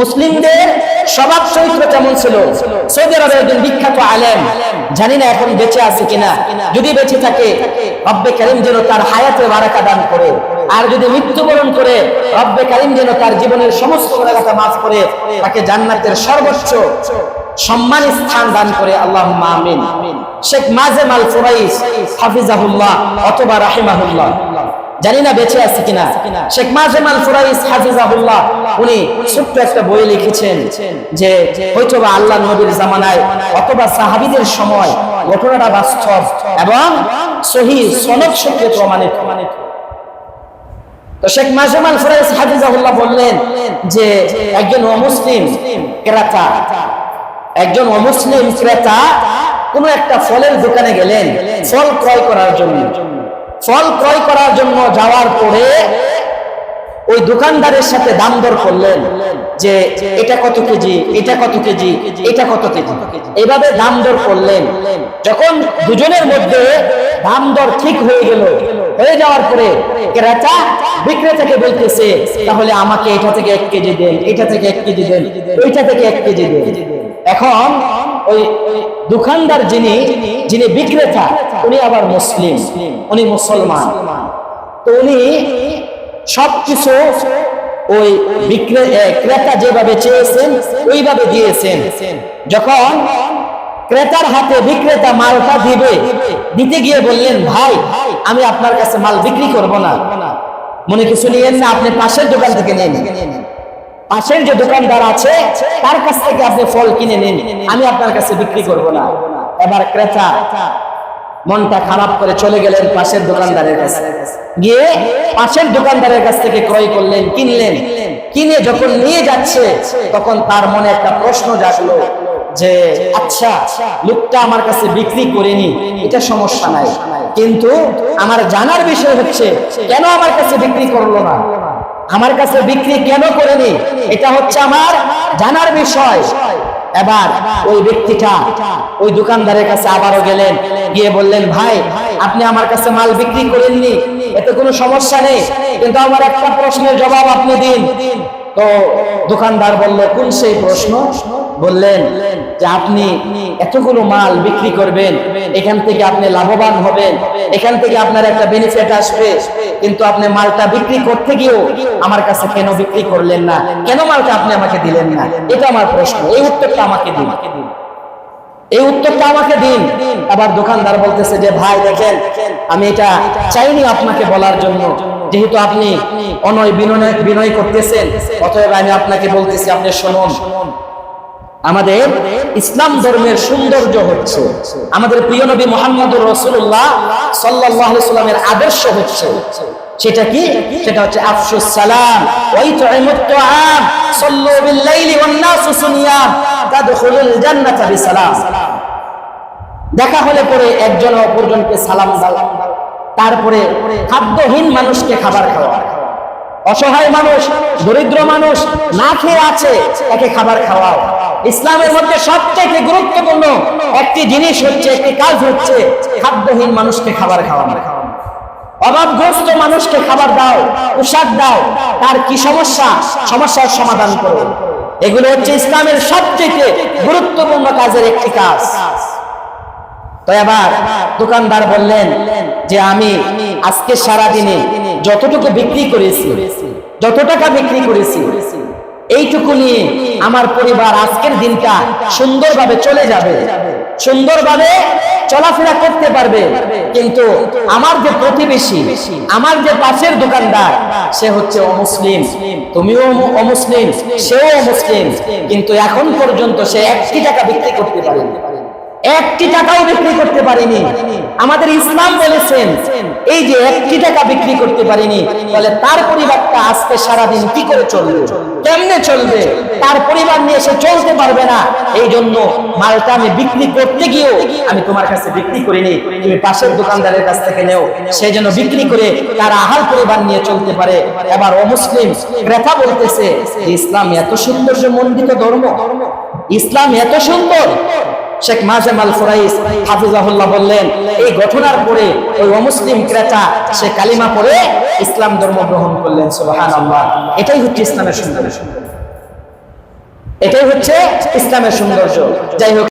মুসলিমদের স্বভাব চরিত্র কেমন ছিল? সৌদি আরবের একজন বিখ্যাত আলেম, জানি না এখন বেঁচে আছে কিনা, যদি বেঁচে থাকে, রব্বে কারিম যেন তার হায়াতে বারাকা দান করে, আর যদি মৃত্যুবরণ করে, রব্বে কারিম যেন তার জীবনের সমস্ত গুণাগাথা মাফ করে, তাকে জান্নাতের সর্বোচ্চ সম্মানী স্থান দান করে আল্লাহ শেখ মাজেম আল ফুরাইস হাফিজাহুল্লাহ, অথবা রাহিমাহুল্লাহ। জানি না বেঁচে আছে কিনা। শেখ মাজেম আল ফুরাইস হাফিজাহুল্লাহ, উনি ছোট্ট একটা বই লিখেছেন যে হয়তো বা আল্লাহ নবীর জামানায় অথবা সাহাবীদের সময় ঘটনাটা বাস্তব এবং সহি সনদ সূত্রে প্রমাণিত। তো শেখ মাজেম আল ফুরাইস হাফিজাহুল্লাহ বললেন যে একজন অমুসলিম ক্রেতা, একজন অমুসলিম ক্রেতা কোন একটা ফলের দোকানে গেলেন, ফল ক্রয় করার জন্য। ফল ক্রয় করার জন্য যাওয়ার পরে ওই দোকানদারের সাথে দাম দর করলেন যে এটা কত কেজি, এটা কত কেজি, এটা কত কেজি। এইভাবে দাম দর করলেন। যখন দুজনের মধ্যে দাম দর ঠিক হয়ে গেল, হয়ে যাওয়ার পরে ক্রেতা বিক্রেতাকে বলতেছে, তাহলে আমাকে এটা থেকে এক কেজি দেন, এটা থেকে এক কেজি দেন, ওইটা থেকে এক কেজি দেন। এখন ওই দোকানদার যিনি যিনি বিক্রেতা, উনি আবার মুসলিম, উনি মুসলমান। তো উনি সবকিছু ওই ক্রেতা যেভাবে চেয়েছেন, ওইভাবে দিয়েছেন। যখন ক্রেতার হাতে বিক্রেতা মালটা দিবে, দিতে গিয়ে বললেন, ভাই, আমি আপনার কাছে মাল বিক্রি করব না। মনে কিছু নিয়েন না, আপনি পাশের দোকান থেকে নিয়ে নিন। পাশের যে দোকানদার আছে, তার কাছ থেকে আপনি ফল কিনে নিন। আমি আপনার কাছে বিক্রি করব না। এবার ক্রেতা মনটা খারাপ করে চলে গেলেন পাশের দোকানদারের কাছে। গিয়ে পাশের দোকানদারের কাছ থেকে ক্রয় করলেন, কিনলেন। কিনে যখন নিয়ে যাচ্ছে, তখন তার মনে একটা প্রশ্ন জাগলো যে আচ্ছা লোকটা আমার কাছে বিক্রি করেনি, এটা সমস্যা নাই। কিন্তু আমার জানার বিষয় হচ্ছে, কেন আমার কাছে বিক্রি করল না? আমার কাছে বিক্রি কেন করেনি? এটা হচ্ছে আমার জানার বিষয়। এবার ওই ব্যক্তিটা ওই দোকানদারের কাছে আবারও গেলেন। গিয়ে বললেন, ভাই, আপনি আমার কাছে মাল বিক্রি করেননি। এতে কোনো সমস্যা নেই। কিন্তু আমার একটা প্রশ্নের জবাব আপনি দিন। তো দোকানদার বলল, কোন সেই প্রশ্ন? বললেন যে আপনি এতগুলো মাল বিক্রি করবেন, এখান থেকে আপনি লাভবান হবেন, এখান থেকে আপনার একটা বেনিফিট আসবে। কিন্তু আপনি মালটা বিক্রি করতে গিয়েও আমার কাছে কেন বিক্রি করলেন না? কেন মালটা আপনি আমাকে দিলেন না? এটা আমার প্রশ্ন। এই উত্তরটা আমাকে দিন। এই উত্তরটা আমাকে দিন। আবার দোকানদার বলতেছে যে, ভাই, দেখেন, আমি এটা চাইনি আপনাকে বলার জন্য। যেহেতু আপনি অনয় বিনয় বিনয় করতেছেন, অতএব আমি আপনাকে বলতেছি, আপনি শুনুন। আমাদের ইসলাম ধর্মের সৌন্দর্য হচ্ছে। আমাদের প্রিয় নবী মোহাম্মদ রসুল্লাহ সাল্লাহ সাল্লামের আদর্শ হচ্ছে। সেটা কি? সেটা হচ্ছে আফসুস সালাম ওই তো দেখা হলে পরে একজন অপরজনকে সালাম দাও। তারপরে খাদ্যহীন মানুষকে খাবার খাওয়া। অসহায় মানুষ, দরিদ্র মানুষ, না খেয়ে আছে, একে খাবার খাওয়াও। ইসলামের মধ্যে সবচেয়ে গুরুত্বপূর্ণ একটি জিনিস হচ্ছে, একটি কাজ হচ্ছে খাদ্যহীন মানুষকে খাবার খাওয়ানো। অভাবগ্রস্ত মানুষকে খাবার দাও, পোশাক দাও, তার কি সমস্যা? সমস্যার সমাধান করো। এগুলো হচ্ছে ইসলামের সবচেয়ে গুরুত্বপূর্ণ কাজের একটি কাজ। তো এবার দোকানদার বললেন যে, আমি আজকে সারা দিনে যতটুকু বিক্রি করেছি, যত টাকা বিক্রি করেছি এইটুকু নিয়ে আমার পরিবার আজকের দিনটা সুন্দরভাবে চলে যাবে। সুন্দরভাবে চলাফেরা করতে পারবে। কিন্তু আমার যে প্রতিবেশী, আমার যে পাশের দোকানদার, সে হচ্ছে অমুসলিম। তুমিও অমুসলিম, সেও অমুসলিম। কিন্তু এখন পর্যন্ত সে একটি টাকা বিক্রি করতে পারেনি। একটি টাকাও বিক্রি করতে পারিনি। আমাদের ইসলাম বলেছেন, এই যে একটি টাকা বিক্রি করতে পারিনি বলে তার পরিবারটা আজকে সারাদিন কি করে চলবে? কেমনে চলবে? তার পরিবার নিয়ে সে চলতে পারবে না। এই জন্য মালটা আমি বিক্রি করতে গিয়েও আমি তোমার কাছে বিক্রি করিনি। তুমি পাশের দোকানদারের কাছ থেকে নেও। সে যেন বিক্রি করে তার আহার পরিবার নিয়ে চলতে পারে। এবার অমুসলিম ক্রেতা বলতেছে ইসলাম এত সুন্দর যে মন্ডিত ধর্ম। ইসলাম এত সুন্দর শেখ মাজেম আল ফুরাইস হাফিজাহুল্লাহ বললেন, এই ঘটনার পরে ওই অমুসলিম ক্রেতা সে কালিমা পড়ে ইসলাম ধর্ম গ্রহণ করলেন সোহান সুবহানাল্লাহ। এটাই হচ্ছে ইসলামের সুন্দর এটাই হচ্ছে ইসলামের সৌন্দর্য। যাই হোক